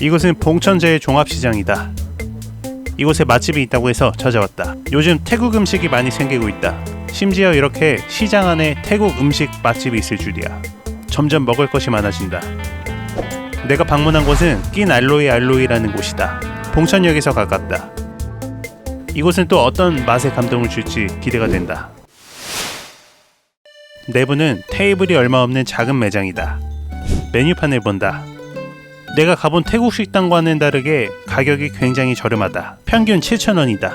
이곳은 봉천제의 종합시장이다. 이곳에 맛집이 있다고 해서 찾아왔다. 요즘 태국 음식이 많이 생기고 있다. 심지어 이렇게 시장 안에 태국 음식 맛집이 있을 줄이야. 점점 먹을 것이 많아진다. 내가 방문한 곳은 낀 알로이 알로이라는 곳이다. 봉천역에서 가깝다. 이곳은 또 어떤 맛의 감동을 줄지 기대가 된다. 내부는 테이블이 얼마 없는 작은 매장이다. 메뉴판을 본다. 내가 가본 태국 식당과는 다르게 가격이 굉장히 저렴하다. 평균 7,000원이다.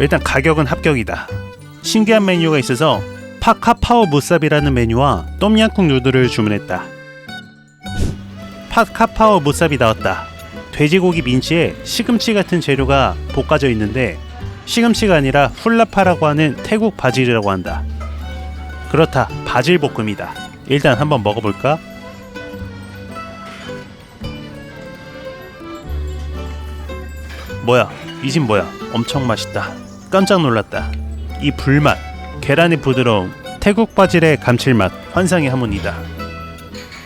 일단 가격은 합격이다. 신기한 메뉴가 있어서 파카파오 무삽이라는 메뉴와 똠양꿍 누들을 주문했다. 파카파오 무삽이 나왔다. 돼지고기 민치에 시금치 같은 재료가 볶아져 있는데 시금치가 아니라 훌라파라고 하는 태국 바질이라고 한다. 그렇다. 바질 볶음이다. 일단 한번 먹어볼까? 뭐야? 이 집 뭐야? 엄청 맛있다. 깜짝 놀랐다. 이 불맛, 계란의 부드러움, 태국 바질의 감칠맛, 환상의 하모니다.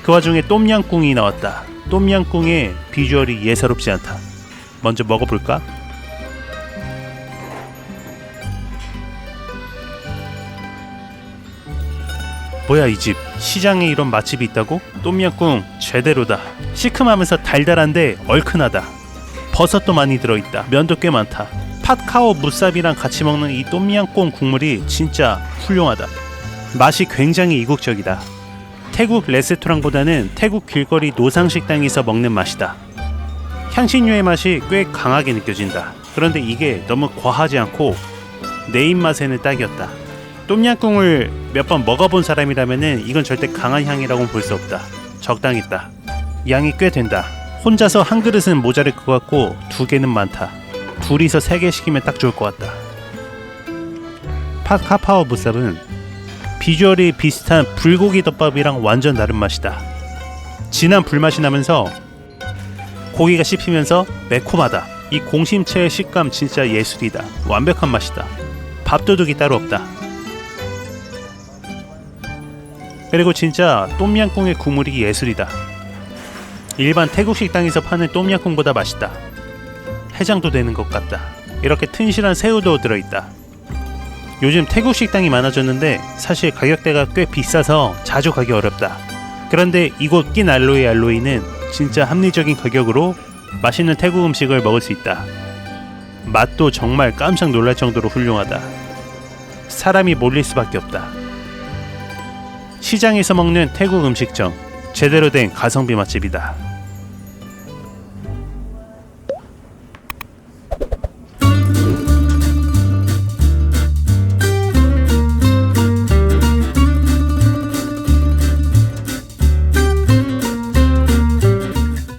그 와중에 똠양꿍이 나왔다. 똠양꿍의 비주얼이 예사롭지 않다. 먼저 먹어볼까? 뭐야 이 집 시장에 이런 맛집이 있다고? 똠양꿍 제대로다 시큼하면서 달달한데 얼큰하다 버섯도 많이 들어있다. 면도 꽤 많다. 팟카오 무삽이랑 같이 먹는 이 똠양꿍 국물이 진짜 훌륭하다. 맛이 굉장히 이국적이다. 태국 레스토랑보다는 태국 길거리 노상식당에서 먹는 맛이다. 향신료의 맛이 꽤 강하게 느껴진다. 그런데 이게 너무 과하지 않고 내 입맛에는 딱이었다. 똠양꿍을 몇 번 먹어본 사람이라면은 이건 절대 강한 향이라고는 볼 수 없다. 적당했다. 양이 꽤 된다. 혼자서 한 그릇은 모자랄 것 같고 두 개는 많다. 둘이서 세 개 시키면 딱 좋을 것 같다. 팟카파오 무삽은 비주얼이 비슷한 불고기 덮밥이랑 완전 다른 맛이다. 진한 불맛이 나면서 고기가 씹히면서 매콤하다. 이 공심채의 식감 진짜 예술이다. 완벽한 맛이다. 밥도둑이 따로 없다. 그리고 진짜 똠양꿍의 국물이 예술이다. 일반 태국 식당에서 파는 똠양꿍보다 맛있다. 해장도 되는 것 같다. 이렇게 튼실한 새우도 들어있다. 요즘 태국 식당이 많아졌는데 사실 가격대가 꽤 비싸서 자주 가기 어렵다. 그런데 이곳 낀 알로이 알로이는 진짜 합리적인 가격으로 맛있는 태국 음식을 먹을 수 있다. 맛도 정말 깜짝 놀랄 정도로 훌륭하다. 사람이 몰릴 수밖에 없다. 시장에서 먹는 태국 음식점 제대로 된 가성비 맛집이다.